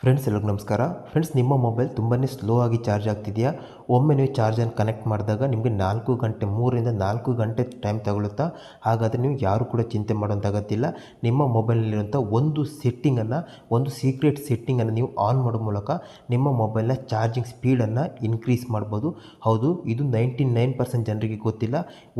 Friends ಎಲ್ಲರಿಗೂ ನಮಸ್ಕಾರ. Friends ನಿಮ್ಮ ಮೊಬೈಲ್ ತುಂಬಾ ಸ್ಲೋ ಆಗಿ ಚಾರ್ಜ್ ಆಗ್ತಿದೆಯಾ? ಒಮ್ಮೆ ನೀವು ಚಾರ್ಜನ್ನು ಕನೆಕ್ಟ್ ಮಾಡಿದಾಗ ನಿಮಗೆ ನಾಲ್ಕು ಗಂಟೆ ಮೂರರಿಂದ ನಾಲ್ಕು ಗಂಟೆ ಟೈಮ್ ತಗೊಳುತ್ತಾ ಹಾಗಾದರೆ ನೀವು ಯಾರು ಕೂಡ ಚಿಂತೆ ಮಾಡೋಂಥ ಅಗತ್ಯ ನಿಮ್ಮ ಮೊಬೈಲ್ನಲ್ಲಿರುವಂಥ ಒಂದು ಸೆಟ್ಟಿಂಗನ್ನು ಒಂದು ಸೀಕ್ರೆಟ್ ಸೆಟ್ಟಿಂಗನ್ನು ನೀವು ಆನ್ ಮಾಡೋ ಮೂಲಕ ನಿಮ್ಮ ಮೊಬೈಲ್ನ ಚಾರ್ಜಿಂಗ್ ಸ್ಪೀಡನ್ನು ಇನ್ಕ್ರೀಸ್ ಮಾಡ್ಬೋದು. ಹೌದು, ಇದು ನೈಂಟಿ ನೈನ್ ಪರ್ಸೆಂಟ್ ಜನರಿಗೆ ಗೊತ್ತಿಲ್ಲ.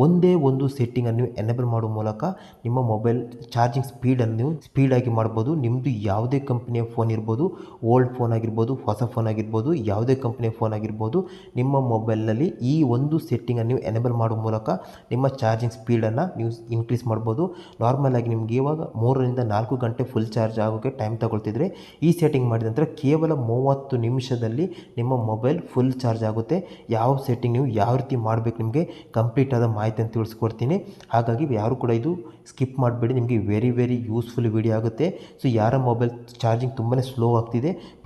ಒಂದೇ ಒಂದು ಸೆಟ್ಟಿಂಗನ್ನು ನೀವು ಎನೇಬಲ್ ಮಾಡೋ ಮೂಲಕ ನಿಮ್ಮ ಮೊಬೈಲ್ ಚಾರ್ಜಿಂಗ್ ಸ್ಪೀಡನ್ನು ನೀವು ಸ್ಪೀಡಾಗಿ ಮಾಡ್ಬೋದು. ನಿಮ್ಮದು ಯಾವುದೇ ಕಂಪ್ನಿಯ ಫೋನ್ ಇರ್ಬೋದು. ಓಲ್ಡ್ ಫೋನ್ ಆಗಿರ್ಬೋದು, ಹೊಸ ಫೋನ್ ಆಗಿರ್ಬೋದು, ಯಾವುದೇ ಕಂಪ್ನಿಯ ಫೋನ್ ಆಗಿರ್ಬೋದು, ನಿಮ್ಮ ಮೊಬೈಲ್ನಲ್ಲಿ ಈ ಒಂದು ಸೆಟ್ಟಿಂಗನ್ನು ನೀವು ಎನೇಬಲ್ ಮಾಡೋ ಮೂಲಕ ನಿಮ್ಮ ಚಾರ್ಜಿಂಗ್ ಸ್ಪೀಡನ್ನು ನೀವು ಇನ್ಕ್ರೀಸ್ ಮಾಡ್ಬೋದು. ನಾರ್ಮಲ್ ಆಗಿ ನಿಮ್ಗೆ ಇವಾಗ ಮೂರರಿಂದ ನಾಲ್ಕು ಗಂಟೆ ಫುಲ್ ಚಾರ್ಜ್ ಆಗೋಕ್ಕೆ ಟೈಮ್ ತಗೊಳ್ತಿದ್ರೆ ಈ ಸೆಟ್ಟಿಂಗ್ ಮಾಡಿದ ನಂತರ ಕೇವಲ ಮೂವತ್ತು ನಿಮಿಷದಲ್ಲಿ ನಿಮ್ಮ ಮೊಬೈಲ್ ಫುಲ್ ಚಾರ್ಜ್ ಆಗುತ್ತೆ. ಯಾವ ಸೆಟ್ಟಿಂಗ್ ನೀವು ಯಾವ ರೀತಿ ಮಾಡಬೇಕು ನಿಮಗೆ ಕಂಪ್ಲೀಟ್ ಆದ ಅಂತ ತಿಳಿಸ್ಕೊಡ್ತೀನಿ. ಹಾಗಾಗಿ ಯಾರು ಕೂಡ ಇದು ಸ್ಕಿಪ್ ಮಾಡಬೇಡಿ. ನಿಮಗೆ ವೆರಿ ವೆರಿ ಯೂಸ್ಫುಲ್ ವಿಡಿಯೋ ಆಗುತ್ತೆ. ಸೊ ಯಾರ ಮೊಬೈಲ್ ಚಾರ್ಜಿಂಗ್ ತುಂಬಾ ಸ್ಲೋ ಆಗ್ತಿದೆ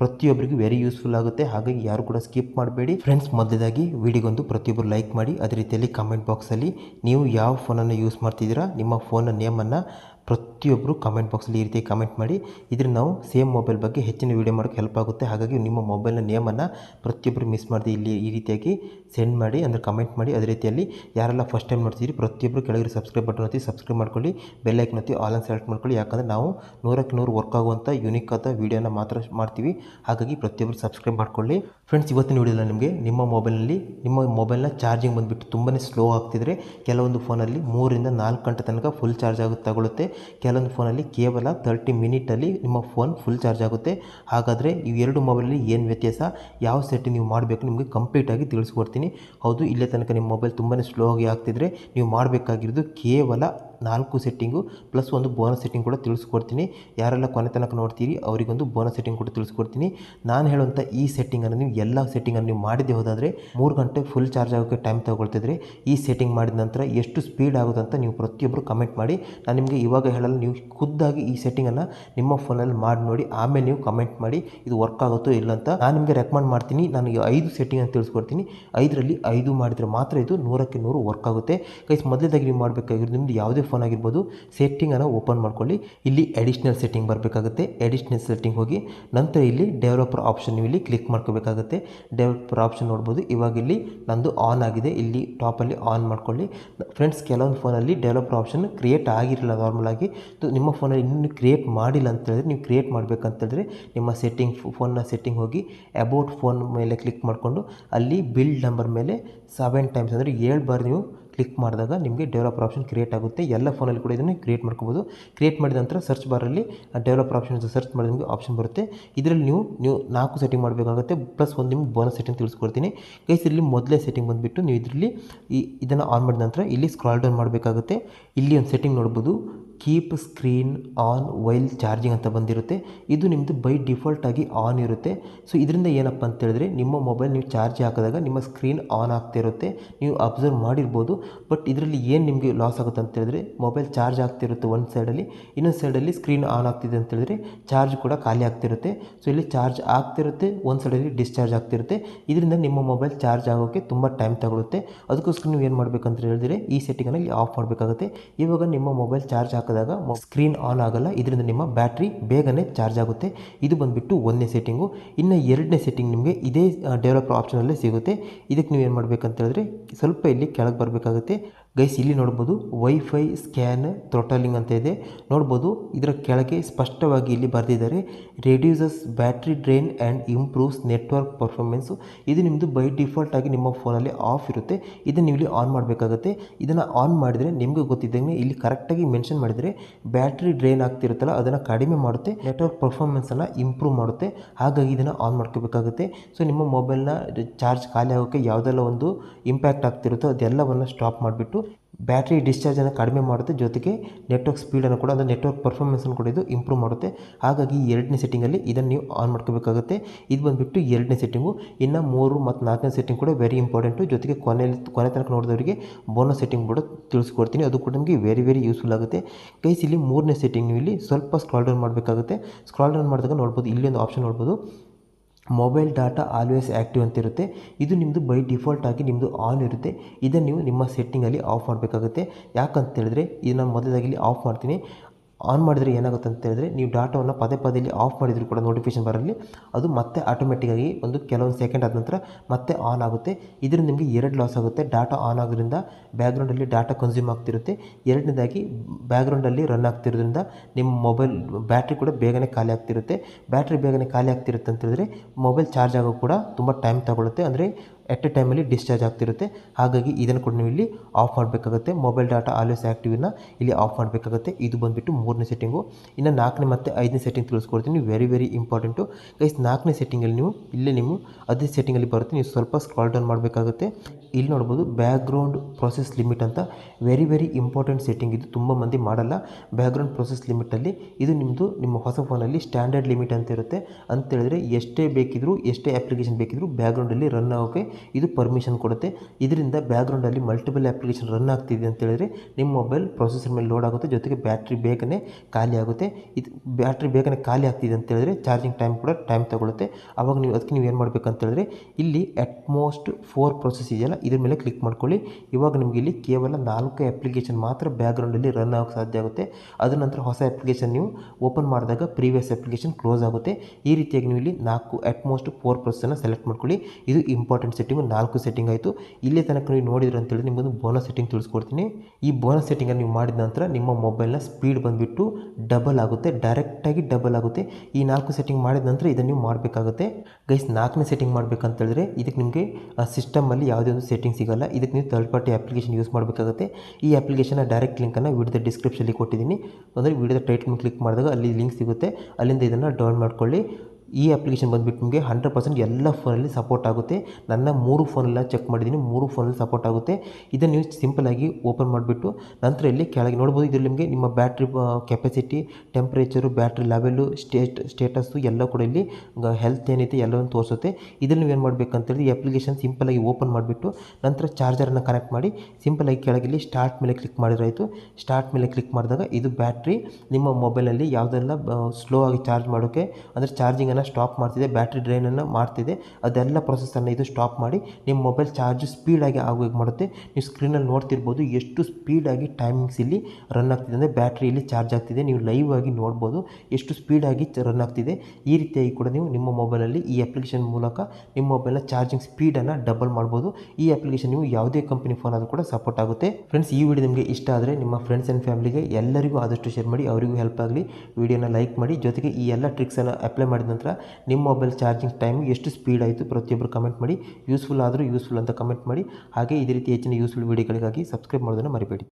ಪ್ರತಿಯೊಬ್ಬರಿಗೂ ವೆರಿ ಯೂಸ್ಫುಲ್ ಆಗುತ್ತೆ. ಹಾಗಾಗಿ ಯಾರು ಕೂಡ ಸ್ಕಿಪ್ ಮಾಡಬೇಡಿ. ಫ್ರೆಂಡ್ಸ್ ಮೊದಲೇದಾಗಿ ವಿಡಿಯೋಗೊಂದು ಪ್ರತಿಯೊಬ್ಬರು ಲೈಕ್ ಮಾಡಿ. ಅದೇ ರೀತಿಯಲ್ಲಿ ಕಮೆಂಟ್ ಬಾಕ್ಸಲ್ಲಿ ನೀವು ಯಾವ ಫೋನನ್ನು ಯೂಸ್ ಮಾಡ್ತಿದ್ದೀರಾ, ನಿಮ್ಮ ಫೋನ್ನ ನೇಮನ್ನು ಪ್ರತಿಯೊಬ್ಬರು ಕಮೆಂಟ್ ಬಾಕ್ಸಲ್ಲಿ ಈ ರೀತಿ ಕಮೆಂಟ್ ಮಾಡಿ. ಇದ್ರ ನಾವು ಸೇಮ್ ಮೊಬೈಲ್ ಬಗ್ಗೆ ಹೆಚ್ಚಿನ ವೀಡಿಯೋ ಮಾಡೋಕ್ಕೆ ಹೆಲ್ಪ್ ಆಗುತ್ತೆ. ಹಾಗಾಗಿ ನಿಮ್ಮ ಮೊಬೈಲ್ನ ನೇಮನ್ನು ಪ್ರತಿಯೊಬ್ಬರು ಮಿಸ್ ಮಾಡದೆ ಇಲ್ಲಿ ಈ ರೀತಿಯಾಗಿ ಸೆಂಡ್ ಮಾಡಿ, ಅಂದರೆ ಕಮೆಂಟ್ ಮಾಡಿ, ಅದೇ ರೀತಿಯಲ್ಲಿ ಯಾರೆಲ್ಲ ಫಸ್ಟ್ ಟೈಮ್ ನೋಡ್ತೀರಿ ಪ್ರತಿಯೊಬ್ಬರು ಕೆಳಗಿರೋ ಸಬ್ಸ್ಕ್ರೈಬ್ ಬಟನ್ ಒತ್ತಿ ಸಬ್ಸ್ಕ್ರೈಬ್ ಮಾಡ್ಕೊಳ್ಳಿ ಬೆಲ್ ಐಕನ್ ಒತ್ತಿ ಆಲ್ ಸೆಲೆಕ್ಟ್ ಮಾಡ್ಕೊಳ್ಳಿ. ಯಾಕಂದರೆ ನಾವು ನೂರಕ್ಕೆ ನೂರು ವರ್ಕ್ ಆಗುವಂಥ ಯುನಿಕ್ ಆದ ವೀಡಿಯೋನ ಮಾತ್ರ ಮಾಡ್ತೀವಿ. ಹಾಗಾಗಿ ಪ್ರತಿಯೊಬ್ಬರು ಸಬ್ಸ್ಕ್ರೈಬ್ ಮಾಡ್ಕೊಳ್ಳಿ. ಫ್ರೆಂಡ್ಸ್ ಇವತ್ತಿನ ವಿಡಿಯೋದಲ್ಲಿ ನಿಮಗೆ ನಿಮ್ಮ ಮೊಬೈಲ್ನಲ್ಲಿ ನಿಮ್ಮ ಮೊಬೈಲ್ನ ಚಾರ್ಜಿಂಗ್ ಬಂದುಬಿಟ್ಟು ತುಂಬಾ ಸ್ಲೋ ಆಗ್ತಿದ್ರೆ ಕೆಲವೊಂದು ಫೋನಲ್ಲಿ ಮೂರಿಂದ ನಾಲ್ಕು ಗಂಟೆ ತನಕ ಫುಲ್ ಚಾರ್ಜ್ ಆಗುತ್ತೆ ತಗೊಳ್ಳುತ್ತೆ ಕೆಲವೊಂದು ಫೋನಲ್ಲಿ ಕೇವಲ ತರ್ಟಿ ಮಿನಿಟಲ್ಲಿ ನಿಮ್ಮ ಫೋನ್ ಫುಲ್ ಚಾರ್ಜ್ ಆಗುತ್ತೆ. ಹಾಗಾದರೆ ಇವೆರಡು ಮೊಬೈಲಲ್ಲಿ ಏನು ವ್ಯತ್ಯಾಸ, ಯಾವ ಸೆಟ್ಟಿಂಗ್ ನೀವು ಮಾಡಬೇಕು ನಿಮಗೆ ಕಂಪ್ಲೀಟಾಗಿ ತಿಳಿಸ್ಕೊಡ್ತೀನಿ. ಹೌದು ಇಲ್ಲೇ ತನಕ ನಿಮ್ಮ ಮೊಬೈಲ್ ತುಂಬಾ ಸ್ಲೋ ಆಗಿ ಆಗ್ತಿದ್ರೆ ನೀವು ಮಾಡಬೇಕಾಗಿರೋದು ಕೇವಲ ನಾಲ್ಕು ಸೆಟ್ಟಿಂಗು ಪ್ಲಸ್ ಒಂದು ಬೋನಸ್ ಸೆಟ್ಟಿಂಗ್ ಕೂಡ ತಿಳಿಸ್ಕೊಡ್ತೀನಿ. ಯಾರೆಲ್ಲ ಕೊನೆ ತನಕ ನೋಡ್ತೀರಿ, ಅವರಿಗೊಂದು ಬೋನಸ್ ಸೆಟ್ಟಿಂಗ್ ಕೂಡ ತಿಳಿಸ್ಕೊಡ್ತೀನಿ. ನಾನು ಹೇಳುವಂಥ ಈ ಸೆಟ್ಟಿಂಗನ್ನು ನೀವು, ಎಲ್ಲ ಸೆಟ್ಟಿಂಗನ್ನು ನೀವು ಮಾಡಿದೆ ಹೋದಾದರೆ ಮೂರು ಗಂಟೆ ಫುಲ್ ಚಾರ್ಜ್ ಆಗೋಕ್ಕೆ ಟೈಮ್ ತಗೊಳ್ತಿದ್ರೆ ಈ ಸೆಟ್ಟಿಂಗ್ ಮಾಡಿದ ನಂತರ ಎಷ್ಟು ಸ್ಪೀಡ್ ಆಗುತ್ತೆ ಅಂತ ನೀವು ಪ್ರತಿಯೊಬ್ಬರು ಕಮೆಂಟ್ ಮಾಡಿ. ನಾನು ನಿಮಗೆ ಇವಾಗ ಹೇಳಲ್ಲ, ನೀವು ಖುದ್ದಾಗಿ ಈ ಸೆಟ್ಟಿಂಗನ್ನು ನಿಮ್ಮ ಫೋನಲ್ಲಿ ಮಾಡಿ ನೋಡಿ, ಆಮೇಲೆ ನೀವು ಕಮೆಂಟ್ ಮಾಡಿ ಇದು ವರ್ಕ್ ಆಗುತ್ತೋ ಇಲ್ಲ ಅಂತ ನಾನು ನಿಮಗೆ ರೆಕಮೆಂಡ್ ಮಾಡ್ತೀನಿ. ನಾನು ಐದು ಸೆಟ್ಟಿಂಗ್ ಅಂತ ತಿಳಿಸ್ಕೊಡ್ತೀನಿ. ಐದರಲ್ಲಿ ಐದು ಮಾಡಿದರೆ ಮಾತ್ರ ಇದು ನೂರಕ್ಕೆ ನೂರು ವರ್ಕ್ ಆಗುತ್ತೆ. ಕೈಸ್ ಮೊದಲೇದಾಗಿ ನೀವು ಮಾಡಬೇಕಾಗಿರೋದು ನಿಮ್ಮದು ಯಾವುದೇ ಫೋನ್ ಆಗಿರ್ಬೋದು ಸೆಟ್ಟಿಂಗನ್ನು ಓಪನ್ ಮಾಡ್ಕೊಳ್ಳಿ. ಇಲ್ಲಿ ಅಡಿಷ್ನಲ್ ಸೆಟ್ಟಿಂಗ್ ಬರಬೇಕಾಗುತ್ತೆ. ಅಡಿಷ್ನಲ್ ಸೆಟ್ಟಿಂಗ್ ಹೋಗಿ ನಂತರ ಇಲ್ಲಿ ಡೆವಲಪರ್ ಆಪ್ಷನ್ ನೀವು ಇಲ್ಲಿ ಕ್ಲಿಕ್ ಮಾಡ್ಕೋಬೇಕಾಗುತ್ತೆ. ಡೆವಲಪರ್ ಆಪ್ಷನ್ ನೋಡ್ಬೋದು. ಇವಾಗ ಇಲ್ಲಿ ನಂದು ಆನ್ ಆಗಿದೆ. ಇಲ್ಲಿ ಟಾಪಲ್ಲಿ ಆನ್ ಮಾಡ್ಕೊಳ್ಳಿ. ಫ್ರೆಂಡ್ಸ್ ಕೆಲವೊಂದು ಫೋನಲ್ಲಿ ಡೆವಲಪರ್ ಆಪ್ಷನ್ ಕ್ರಿಯೇಟ್ ಆಗಿರಲಿಲ್ಲ ನಾರ್ಮಲಾಗಿ ನಿಮ್ಮ ಫೋನಲ್ಲಿ ಇನ್ನೂ ಕ್ರಿಯೇಟ್ ಮಾಡಿಲ್ಲ ಅಂತ ಹೇಳಿದ್ರೆ ನೀವು ಕ್ರಿಯೇಟ್ ಮಾಡಬೇಕಂತೇಳಿದ್ರೆ ನಿಮ್ಮ ಸೆಟ್ಟಿಂಗ್ ಫೋನ್ನ ಸೆಟ್ಟಿಂಗ್ ಹೋಗಿ ಅಬೌಟ್ ಫೋನ್ ಮೇಲೆ ಕ್ಲಿಕ್ ಮಾಡಿಕೊಂಡು ಅಲ್ಲಿ ಬಿಲ್ಡ್ ನಂಬರ್ ಮೇಲೆ ಸೆವೆನ್ ಟೈಮ್ಸ್ ಅಂದರೆ ಏಳು ಬಾರಿ ನೀವು ಕ್ಲಿಕ್ ಮಾಡಿದಾಗ ನಿಮಗೆ ಡೆವಲಪರ್ ಆಪ್ಷನ್ ಕ್ರಿಯೇಟ್ ಆಗುತ್ತೆ. ಎಲ್ಲ ಫೋನಲ್ಲಿ ಕೂಡ ಇದನ್ನು ಕ್ರಿಯೇಟ್ ಮಾಡ್ಕೋಬೋದು. ಕ್ರಿಯೇಟ್ ಮಾಡಿದ ನಂತರ ಸರ್ಚ್ ಬಾರಲ್ಲಿ ಡೆವಲಪರ್ ಆಪ್ಷನ್ ಸರ್ಚ್ ಮಾಡಿದ ನಿಮಗೆ ಆಪ್ಷನ್ ಬರುತ್ತೆ. ಇದರಲ್ಲಿ ನೀವು ನೀವು ನಾಲ್ಕು ಸೆಟ್ಟಿಂಗ್ ಮಾಡಬೇಕಾಗುತ್ತೆ. ಪ್ಲಸ್ ಒಂದು ನಿಮ್ಗೆ ಬೋನಸ್ ಸೆಟ್ಟಿಂಗ್ ತಿಳಿಸ್ಕೊಡ್ತೀನಿ. ಗೈಸ್ ಇಲ್ಲಿ ಮೊದಲೇ ಸೆಟ್ಟಿಂಗ್ ಬಂದುಬಿಟ್ಟು ನೀವು ಇದರಲ್ಲಿ ಈ, ಇದನ್ನು ಆನ್ ಮಾಡಿದ ನಂತರ ಇಲ್ಲಿ ಸ್ಕ್ರಾಲ್ ಡೌನ್ ಮಾಡಬೇಕಾಗುತ್ತೆ. ಇಲ್ಲಿ ಒಂದು ಸೆಟ್ಟಿಂಗ್ ನೋಡ್ಬೋದು. Keep screen on while charging ಅಂತ ಬಂದಿರುತ್ತೆ. ಇದು ನಿಮ್ಮದು ಬೈ ಡಿಫಾಲ್ಟಾಗಿ ಆನ್ ಇರುತ್ತೆ. ಸೊ ಇದರಿಂದ ಏನಪ್ಪ ಅಂತ ಹೇಳಿದ್ರೆ, ನಿಮ್ಮ ಮೊಬೈಲ್ ನೀವು ಚಾರ್ಜ್ ಹಾಕಿದಾಗ ನಿಮ್ಮ ಸ್ಕ್ರೀನ್ ಆನ್ ಆಗ್ತಿರುತ್ತೆ ನೀವು ಅಬ್ಸರ್ವ್ ಮಾಡಿರ್ಬೋದು. ಬಟ್ ಇದರಲ್ಲಿ ಏನು ನಿಮಗೆ ಲಾಸ್ ಆಗುತ್ತೆ ಅಂತ ಹೇಳಿದ್ರೆ ಮೊಬೈಲ್ ಚಾರ್ಜ್ ಆಗ್ತಿರುತ್ತೆ ಒಂದು ಸೈಡಲ್ಲಿ ಇನ್ನೊಂದು ಸೈಡಲ್ಲಿ ಸ್ಕ್ರೀನ್ ಆನ್ ಆಗ್ತಿದೆ ಅಂತ ಹೇಳಿದ್ರೆ ಚಾರ್ಜ್ ಕೂಡ ಖಾಲಿ ಆಗ್ತಿರುತ್ತೆ ಸೊ ಇಲ್ಲಿ ಚಾರ್ಜ್ ಆಗ್ತಿರುತ್ತೆ ಒಂದು ಸೈಡಲ್ಲಿ ಡಿಸ್ಚಾರ್ಜ್ ಆಗ್ತಿರುತ್ತೆ ಇದರಿಂದ ನಿಮ್ಮ ಮೊಬೈಲ್ ಚಾರ್ಜ್ ಆಗೋಕ್ಕೆ ತುಂಬ ಟೈಮ್ ತಗೊಳುತ್ತೆ. ಅದಕ್ಕೋಸ್ಕರ ನೀವು ಏನು ಮಾಡಬೇಕಂತ ಹೇಳಿದ್ರೆ, ಈ ಸೆಟ್ಟಿಂಗನ್ನು ಆಫ್ ಮಾಡಬೇಕಾಗುತ್ತೆ. ಇವಾಗ ನಿಮ್ಮ ಮೊಬೈಲ್ ಚಾರ್ಜ್ ಹಾಕಿದಾಗ ಸ್ಕ್ರೀನ್ ಆನ್ ಆಗಲ್ಲ. ಇದರಿಂದ ನಿಮ್ಮ ಬ್ಯಾಟ್ರಿ ಬೇಗನೆ ಚಾರ್ಜ್ ಆಗುತ್ತೆ. ಇದು ಬಂದುಬಿಟ್ಟು ಒಂದನೇ ಸೆಟ್ಟಿಂಗು ಇನ್ನು ಎರಡನೇ ಸೆಟ್ಟಿಂಗ್ ನಿಮಗೆ ಇದೇ ಡೆವಲಪರ್ ಆಪ್ಷನಲ್ಲೇ ಸಿಗುತ್ತೆ. ಇದಕ್ಕೆ ನೀವು ಏನು ಮಾಡಬೇಕಂತ ಹೇಳಿದ್ರೆ ಸ್ವಲ್ಪ ಇಲ್ಲಿ ಕೆಳಗೆ ಬರಬೇಕಾಗುತ್ತೆ. ಗೈಸ್, ಇಲ್ಲಿ ನೋಡ್ಬೋದು ವೈಫೈ ಸ್ಕ್ಯಾನ್ ಥ್ರೊಟಲಿಂಗ್ ಅಂತ ಇದೆ. ನೋಡ್ಬೋದು ಇದರ ಕೆಳಗೆ ಸ್ಪಷ್ಟವಾಗಿ ಇಲ್ಲಿ ಬರೆದಿದ್ದಾರೆ, reduces battery drain and improves network performance. ಇದು ನಿಮ್ಮದು ಬೈ ಡಿಫಾಲ್ಟ್ ಆಗಿ ನಿಮ್ಮ ಫೋನಲ್ಲಿ ಆಫ್ ಇರುತ್ತೆ. ಇದನ್ನು ನೀವು ಇಲ್ಲಿ ಆನ್ ಮಾಡಬೇಕಾಗುತ್ತೆ. ಇದನ್ನು ಆನ್ ಮಾಡಿದರೆ ನಿಮಗೆ ಗೊತ್ತಿದ್ದಂಗೆ ಇಲ್ಲಿ ಕರೆಕ್ಟಾಗಿ ಮೆನ್ಷನ್ ಮಾಡಿದರೆ ಬ್ಯಾಟ್ರಿ ಡ್ರೈನ್ ಆಗ್ತಿರುತ್ತಲ್ಲ, ಅದನ್ನು ಕಡಿಮೆ ಮಾಡುತ್ತೆ, ನೆಟ್ವರ್ಕ್ ಪರ್ಫಾರ್ಮೆನ್ಸನ್ನು ಇಂಪ್ರೂವ್ ಮಾಡುತ್ತೆ. ಹಾಗಾಗಿ ಇದನ್ನು ಆನ್ ಮಾಡ್ಕೋಬೇಕಾಗುತ್ತೆ. ಸೊ, ನಿಮ್ಮ ಮೊಬೈಲ್ನ ಚಾರ್ಜ್ ಖಾಲಿ ಆಗೋಕ್ಕೆ ಯಾವುದೆಲ್ಲ ಒಂದು ಇಂಪ್ಯಾಕ್ಟ್ ಆಗ್ತಿರುತ್ತೋ ಅದೆಲ್ಲವನ್ನು ಸ್ಟಾಪ್ ಮಾಡಿಬಿಟ್ಟು ಬ್ಯಾಟ್ರಿ ಡಿಸ್ಚಾರ್ಜನ್ನು ಕಡಿಮೆ ಮಾಡುತ್ತೆ, ಜೊತೆಗೆ ನೆಟ್ವರ್ಕ್ ಸ್ಪೀಡನ್ನು ಕೂಡ, ಅಂದರೆ ನೆಟ್ವರ್ಕ್ ಪರ್ಫಾರ್ಮೆನ್ಸನ್ನು ಕೂಡ ಇದು ಇಂಪ್ರೂವ್ ಮಾಡುತ್ತೆ. ಹಾಗಾಗಿ ಎರಡನೇ ಸೆಟ್ಟಿಂಗಲ್ಲಿ ಇದನ್ನು ನೀವು ಆನ್ ಮಾಡ್ಕೋಬೇಕಾಗುತ್ತೆ. ಇದು ಬಂದುಬಿಟ್ಟು ಎರಡನೇ ಸೆಟ್ಟಿಂಗು ಇನ್ನು ಮೂರು ಮತ್ತು ನಾಲ್ಕನೇ ಸೆಟ್ಟಿಂಗ್ ಕೂಡ ವೆರಿ ಇಂಪಾರ್ಟೆಂಟು ಜೊತೆಗೆ ಕೊನೆಯಲ್ಲಿ ಕೊನೆ ತನಕ ನೋಡಿದವರಿಗೆ ಬೋನಸ್ ಸೆಟ್ಟಿಂಗ್ ಕೂಡ ತಿಳಿಸ್ಕೊಡ್ತೀನಿ. ಅದು ಕೂಡ ನಿಮಗೆ ವೆರಿ ವೆರಿ ಯೂಸ್ಫುಲ್ ಆಗುತ್ತೆ. ಕೈಸ್ ಇಲ್ಲಿ ಮೂರನೇ ಸೆಟ್ಟಿಂಗ್ ನೀವು ಇಲ್ಲಿ ಸ್ವಲ್ಪ ಸ್ಕ್ರಾಲ್ ಡೌನ್ ಮಾಡಬೇಕಾಗುತ್ತೆ. ಸ್ಕ್ರಾಲ್ ಡೌನ್ ಮಾಡಿದಾಗ ನೋಡ್ಬೋದು, ಇಲ್ಲಿ ಒಂದು ಆಪ್ಷನ್ ನೋಡ್ಬೋದು. ಮೊಬೈಲ್ ಡಾಟಾ ಆಲ್ವೇಸ್ ಆ್ಯಕ್ಟಿವ್ ಅಂತ ಇರುತ್ತೆ ಇದು ನಿಮ್ಮದು ಬೈ ಡಿಫಾಲ್ಟ್ ಆಗಿ ನಿಮ್ಮದು ಆನ್ ಇರುತ್ತೆ. ಇದನ್ನು ನೀವು ನಿಮ್ಮ ಸೆಟ್ಟಿಂಗಲ್ಲಿ ಆಫ್ ಮಾಡಬೇಕಾಗುತ್ತೆ. ಯಾಕಂತ ಹೇಳಿದ್ರೆ, ಇದನ್ನು ಮೊದಲಾಗಿ ಇಲ್ಲಿ ಆಫ್ ಮಾಡ್ತೀನಿ. ಆನ್ ಮಾಡಿದರೆ ಏನಾಗುತ್ತೆ ಅಂತ ಹೇಳಿದ್ರೆ, ನೀವು ಡಾಟಾವನ್ನು ಪದೇ ಪದೇ ಇಲ್ಲಿ ಆಫ್ ಮಾಡಿದರೂ ಕೂಡ ನೋಟಿಫಿಕೇಶನ್ ಬರಲಿ. ಅದು ಮತ್ತೆ ಆಟೋಮೆಟಿಕ್ಕಾಗಿ ಒಂದು ಕೆಲವೊಂದು ಸೆಕೆಂಡ್ ಆದ ನಂತರ ಮತ್ತೆ ಆನ್ ಆಗುತ್ತೆ. ಇದರಿಂದ ನಿಮಗೆ ಎರಡು ಲಾಸ್ ಆಗುತ್ತೆ. ಡಾಟಾ ಆನ್ ಆಗೋದ್ರಿಂದ ಬ್ಯಾಕ್ಗ್ರೌಂಡಲ್ಲಿ ಡಾಟಾ ಕನ್ಸ್ಯೂಮ್ ಆಗ್ತಿರುತ್ತೆ. ಎರಡನೇದಾಗಿ ಬ್ಯಾಕ್ಗ್ರೌಂಡಲ್ಲಿ ರನ್ ಆಗ್ತಿರೋದ್ರಿಂದ ನಿಮ್ಮ ಮೊಬೈಲ್ ಬ್ಯಾಟ್ರಿ ಕೂಡ ಬೇಗನೆ ಖಾಲಿ ಆಗ್ತಿರುತ್ತೆ. ಬ್ಯಾಟ್ರಿ ಬೇಗನೆ ಖಾಲಿ ಆಗ್ತಿರುತ್ತೆ ಅಂತ ಹೇಳಿದ್ರೆ ಮೊಬೈಲ್ ಚಾರ್ಜ್ ಆಗೋ ಕೂಡ ತುಂಬ ಟೈಮ್ ತಗೊಳುತ್ತೆ. ಅಂದರೆ ಎಟ್ ಎ ಟೈಮಲ್ಲಿ ಡಿಸ್ಚಾರ್ಜ್ ಆಗ್ತಿರುತ್ತೆ. ಹಾಗಾಗಿ ಇದನ್ನು ಕೂಡ ನೀವು ಇಲ್ಲಿ ಆಫ್ ಮಾಡಬೇಕಾಗುತ್ತೆ. ಮೊಬೈಲ್ ಡಾಟಾ ಆಲ್ವೇಸ್ ಆ್ಯಕ್ಟಿವನ್ನ ಇಲ್ಲಿ ಆಫ್ ಮಾಡಬೇಕಾಗುತ್ತೆ. ಇದು ಬಂದುಬಿಟ್ಟು ಮೂರನೇ ಸೆಟ್ಟಿಂಗು ಇನ್ನು ನಾಲ್ಕನೇ ಮತ್ತು ಐದನೇ ಸೆಟ್ಟಿಂಗ್ ತಿಳಿಸ್ಕೊಡ್ತೀನಿ. ವೆರಿ ವೆರಿ ಇಂಪಾರ್ಟೆಂಟು ಗೈಸ್ ನಾಲ್ಕನೇ ಸೆಟ್ಟಿಂಗಲ್ಲಿ ನೀವು, ಇಲ್ಲೇ ನೀವು, ಅದೇ ಸೆಟ್ಟಿಂಗಲ್ಲಿ ಬರುತ್ತೆ. ನೀವು ಸ್ವಲ್ಪ ಸ್ಕ್ರಾಲ್ ಡೌನ್ ಮಾಡಬೇಕಾಗುತ್ತೆ. ಇಲ್ಲಿ ನೋಡ್ಬೋದು ಬ್ಯಾಕ್ಗ್ರೌಂಡ್ ಪ್ರೊಸೆಸ್ ಲಿಮಿಟ್ ಅಂತ ವೆರಿ ವೆರಿ ಇಂಪಾರ್ಟೆಂಟ್ ಸೆಟ್ಟಿಂಗ್ ಇದು ತುಂಬ ಮಂದಿ ಮಾಡಲ್ಲ. ಬ್ಯಾಕ್ಗ್ರೌಂಡ್ ಪ್ರೊಸೆಸ್ ಲಿಮಿಟಲ್ಲಿ ಇದು ನಿಮ್ಮದು ನಿಮ್ಮ ಹೊಸ ಫೋನಲ್ಲಿ ಸ್ಟ್ಯಾಂಡರ್ಡ್ ಲಿಮಿಟ್ ಅಂತ ಇರುತ್ತೆ. ಅಂತ ಹೇಳಿದ್ರೆ ಎಷ್ಟೇ ಬೇಕಿದ್ರೂ, ಎಷ್ಟೇ ಅಪ್ಲಿಕೇಶನ್ ಬೇಕಿದ್ರೂ ಬ್ಯಾಕ್ಗ್ರೌಂಡಲ್ಲಿ ರನ್ ಆಗೋಕ್ಕೆ ಇದು ಪರ್ಮಿಷನ್ ಕೊಡುತ್ತೆ. ಇದರಿಂದ ಬ್ಯಾಕ್ಗ್ರೌಂಡಲ್ಲಿ ಮಲ್ಟಿಪಲ್ ಅಪ್ಲಿಕೇಶನ್ ರನ್ ಆಗ್ತಿದೆ ಅಂತ ಹೇಳಿದ್ರೆ ನಿಮ್ಮ ಮೊಬೈಲ್ ಪ್ರೊಸೆಸರ್ ಮೇಲೆ ಲೋಡ್ ಆಗುತ್ತೆ. ಜೊತೆಗೆ ಬ್ಯಾಟ್ರಿ ಬೇಗನೆ ಖಾಲಿ ಆಗುತ್ತೆ. ಇದು ಬ್ಯಾಟ್ರಿ ಬೇಗನೆ ಖಾಲಿ ಆಗ್ತಿದೆ ಅಂತ ಹೇಳಿದ್ರೆ ಚಾರ್ಜಿಂಗ್ ಟೈಮ್ ಕೂಡ ಟೈಮ್ ತಗೊಳುತ್ತೆ. ಅವಾಗ ನೀವು ಅದಕ್ಕೆ ನೀವು ಏನು ಮಾಡಬೇಕಂತ ಹೇಳಿದ್ರೆ ಇಲ್ಲಿ ಅಟ್ಮೋಸ್ಟ್ ಫೋರ್ ಪ್ರೊಸೆಸ್ ಇದೆಯಲ್ಲ ಇದ್ರ ಮೇಲೆ ಕ್ಲಿಕ್ ಮಾಡ್ಕೊಳ್ಳಿ. ಇವಾಗ ನಿಮಗೆ ಇಲ್ಲಿ ಕೇವಲ ನಾಲ್ಕು ಅಪ್ಲಿಕೇಶನ್ ಮಾತ್ರ ಬ್ಯಾಕ್ಗ್ರೌಂಡಲ್ಲಿ ರನ್ ಆಗೋಕ್ಕೆ ಸಾಧ್ಯ ಆಗುತ್ತೆ. ಅದರ ನಂತರ ಹೊಸ ಅಪ್ಲಿಕೇಶನ್ ನೀವು ಓಪನ್ ಮಾಡಿದಾಗ ಪ್ರೀವಿಯಸ್ ಅಪ್ಲಿಕೇಶನ್ ಕ್ಲೋಸ್ ಆಗುತ್ತೆ. ಈ ರೀತಿಯಾಗಿ ನೀವು ಇಲ್ಲಿ ನಾಲ್ಕು ಅಟ್ಮೋಸ್ಟ್ ಫೋರ್ ಪ್ರೊಸೆಸನ್ನು ಸೆಲೆಕ್ಟ್ ಮಾಡ್ಕೊಳ್ಳಿ. ಇದು ಇಂಪಾರ್ಟೆಂಟ್ ಸೆಟ್ಟಿಂಗು ನಾಲ್ಕು ಸೆಟ್ಟಿಂಗ್ ಆಯಿತು. ಇಲ್ಲೇ ತನಕ ನೀವು ನೋಡಿದ್ರೆ ಅಂತೇಳಿ ನಿಮ್ಮೊಂದು ಬೋನಸ್ ಸೆಟ್ಟಿಂಗ್ ತಿಳಿಸ್ಕೊಡ್ತೀನಿ. ಈ ಬೋನಸ್ ಸೆಟ್ಟಿಂಗನ್ನು ನೀವು ಮಾಡಿದ ನಂತರ ನಿಮ್ಮ ಮೊಬೈಲ್ನ ಸ್ಪೀಡ್ ಬಂದುಬಿಟ್ಟು ಡಬಲ್ ಆಗುತ್ತೆ. ಡೈರೆಕ್ಟಾಗಿ ಡಬಲ್ ಆಗುತ್ತೆ. ಈ ನಾಲ್ಕು ಸೆಟ್ಟಿಂಗ್ ಮಾಡಿದ ನಂತರ ಇದನ್ನು ನೀವು ಮಾಡಬೇಕಾಗುತ್ತೆ. ಗೈಸ್ ನಾಲ್ಕನೇ ಸೆಟ್ಟಿಂಗ್ ಮಾಡಬೇಕಂತ ಹೇಳಿದ್ರೆ ಇದಕ್ಕೆ ನಿಮಗೆ ಸಿಸ್ಟಮಲ್ಲಿ ಯಾವುದೇ ಒಂದು ಸೆಟ್ಟಿಂಗ್ ಸಿಗಲ್ಲ. ಇದಕ್ಕೆ ನೀವು ಥರ್ಡ್ ಪಾರ್ಟಿ ಅಪ್ಲಿಕೇಶನ್ ಯೂಸ್ ಮಾಡಬೇಕಾಗುತ್ತೆ. ಈ ಅಪ್ಲಿಕೇಶನ್ನ ಡೈರೆಕ್ಟ್ ಲಿಂಕನ್ನು ವಿಡಿಯೋದ ಡಿಸ್ಕ್ರಿಪ್ಷನಲ್ಲಿ ಕೊಟ್ಟಿದ್ದೀನಿ. ಅಂದರೆ ವಿಡಿಯೋದ ಟೈಟಲ್ ಕ್ಲಿಕ್ ಮಾಡಿದಾಗ ಅಲ್ಲಿ ಲಿಂಕ್ ಸಿಗುತ್ತೆ. ಅಲ್ಲಿಂದ ಇದನ್ನು ಡೌನ್ ಮಾಡ್ಕೊಳ್ಳಿ. ಈ ಅಪ್ಲಿಕೇಶನ್ ಬಂದುಬಿಟ್ಟು ನಿಮಗೆ ಹಂಡ್ರೆಡ್ ಪರ್ಸೆಂಟ್ ಎಲ್ಲ ಫೋನಲ್ಲಿ ಸಪೋರ್ಟ್ ಆಗುತ್ತೆ. ನನ್ನ ಮೂರು ಫೋನೆಲ್ಲ ಚೆಕ್ ಮಾಡಿದ್ದೀನಿ, ಮೂರು ಫೋನಲ್ಲಿ ಸಪೋರ್ಟ್ ಆಗುತ್ತೆ. ಇದನ್ನು ನೀವು ಸಿಂಪಲಾಗಿ ಓಪನ್ ಮಾಡಿಬಿಟ್ಟು ನಂತರ ಇಲ್ಲಿ ಕೆಳಗೆ ನೋಡ್ಬೋದು, ಇದರಲ್ಲಿ ನಿಮಗೆ ನಿಮ್ಮ battery capacity temperature battery level state status ಎಲ್ಲ ಕೂಡ ಇಲ್ಲಿ ಹೆಲ್ತ್ ಏನೈತೆ ಎಲ್ಲವನ್ನು ತೋರಿಸುತ್ತೆ. ಇದನ್ನು ನೀವು ಏನು ಮಾಡಬೇಕಂತೇಳಿ ಈ ಅಪ್ಲಿಕೇಶನ್ ಸಿಂಪಲಾಗಿ ಓಪನ್ ಮಾಡಿಬಿಟ್ಟು ನಂತರ ಚಾರ್ಜರನ್ನು ಕನೆಕ್ಟ್ ಮಾಡಿ ಸಿಂಪಲಾಗಿ ಕೆಳಗೆ ಇಲ್ಲಿ ಸ್ಟಾರ್ಟ್ ಮೇಲೆ ಕ್ಲಿಕ್ ಮಾಡಿದ್ರಾಯಿತು ಸ್ಟಾರ್ಟ್ ಮೇಲೆ ಕ್ಲಿಕ್ ಮಾಡಿದಾಗ ಇದು ಬ್ಯಾಟ್ರಿ ನಿಮ್ಮ ಮೊಬೈಲಲ್ಲಿ ಯಾವುದೆಲ್ಲ ಸ್ಲೋ ಆಗಿ ಚಾರ್ಜ್ ಮಾಡೋಕ್ಕೆ ಅಂದರೆ ಚಾರ್ಜಿಂಗನ್ನು ಸ್ಟಾಪ್ ಮಾಡ್ತಿದೆ ಬ್ಯಾಟ್ರಿ ಡ್ರೈನನ್ನು ಮಾಡ್ತಿದೆ. ಅದೆಲ್ಲ ಪ್ರೊಸೆಸನ್ನು ಇದು ಸ್ಟಾಪ್ ಮಾಡಿ ನಿಮ್ಮ ಮೊಬೈಲ್ ಚಾರ್ಜ್ ಸ್ಪೀಡಾಗಿ ಆಗೋಗಿ ಮಾಡುತ್ತೆ? ನೀವು ಸ್ಕ್ರೀನಲ್ಲಿ ನೋಡ್ತಿರ್ಬೋದು ಎಷ್ಟು ಸ್ಪೀಡಾಗಿ ಟೈಮಿಂಗ್ಸ್ ಇಲ್ಲಿ ರನ್ ಆಗ್ತಿದೆ ಅಂದರೆ ಬ್ಯಾಟ್ರಿ ಇಲ್ಲಿ ಚಾರ್ಜ್ ಆಗ್ತಿದೆ. ನೀವು ಲೈವ್ ಆಗಿ ನೋಡ್ಬೋದು ಎಷ್ಟು ಸ್ಪೀಡಾಗಿ ರನ್ ಆಗ್ತಿದೆ. ಈ ರೀತಿಯಾಗಿ ಕೂಡ ನೀವು ನಿಮ್ಮ ಮೊಬೈಲಲ್ಲಿ ಈ ಅಪ್ಲಿಕೇಶನ್ ಮೂಲಕ ನಿಮ್ಮ ಮೊಬೈಲ್ನ ಚಾರ್ಜಿಂಗ್ ಸ್ಪೀಡನ್ನು ಡಬಲ್ ಮಾಡ್ಬೋದು. ಈ ಅಪ್ಲಿಕೇಶನ್ ನೀವು ಯಾವುದೇ ಕಂಪನಿ ಫೋನ್ ಆದರೂ ಕೂಡ ಸಪೋರ್ಟ್ ಆಗುತ್ತೆ. ಫ್ರೆಂಡ್ಸ್ ಈ ವಿಡಿಯೋ ನಿಮಗೆ ಇಷ್ಟ ಆದರೆ ನಿಮ್ಮ ಫ್ರೆಂಡ್ಸ್ ಆ್ಯಂಡ್ ಫ್ಯಾಮಿಲಿಗೆ ಎಲ್ಲರಿಗೂ ಆದಷ್ಟು ಶೇರ್ ಮಾಡಿ, ಅವರಿಗೂ ಹೆಲ್ಪ್ ಆಗಲಿ. ವಿಡಿಯೋನ ಲೈಕ್ ಮಾಡಿ, ಜೊತೆಗೆ ಈ ಎಲ್ಲ ಟ್ರಿಕ್ಸನ್ನು ಅಪ್ಲೈ ಮಾಡಿದ ನಂತರ ನಿಮ್ಮ ಮೊಬೈಲ್ ಚಾರ್ಜಿಂಗ್ ಟೈಮ್ ಎಷ್ಟು ಸ್ಪೀಡ್ ಆಯಿತು ಪ್ರತಿಯೊಬ್ಬರು ಕಮೆಂಟ್ ಮಾಡಿ. ಯೂಸ್ಫುಲ್ ಆದರೂ ಯೂಸ್ಫುಲ್ ಅಂತ ಕಮೆಂಟ್ ಮಾಡಿ. ಹಾಗೆ ಇದೇ ರೀತಿ ಹೆಚ್ಚಿನ ಯೂಸ್ಫುಲ್ ವೀಡಿಯೋಗಳಿಗಾಗಿ ಸಬ್ಸ್ಕ್ರೈಬ್ ಮಾಡೋದನ್ನು ಮರಿಬೇಡಿ.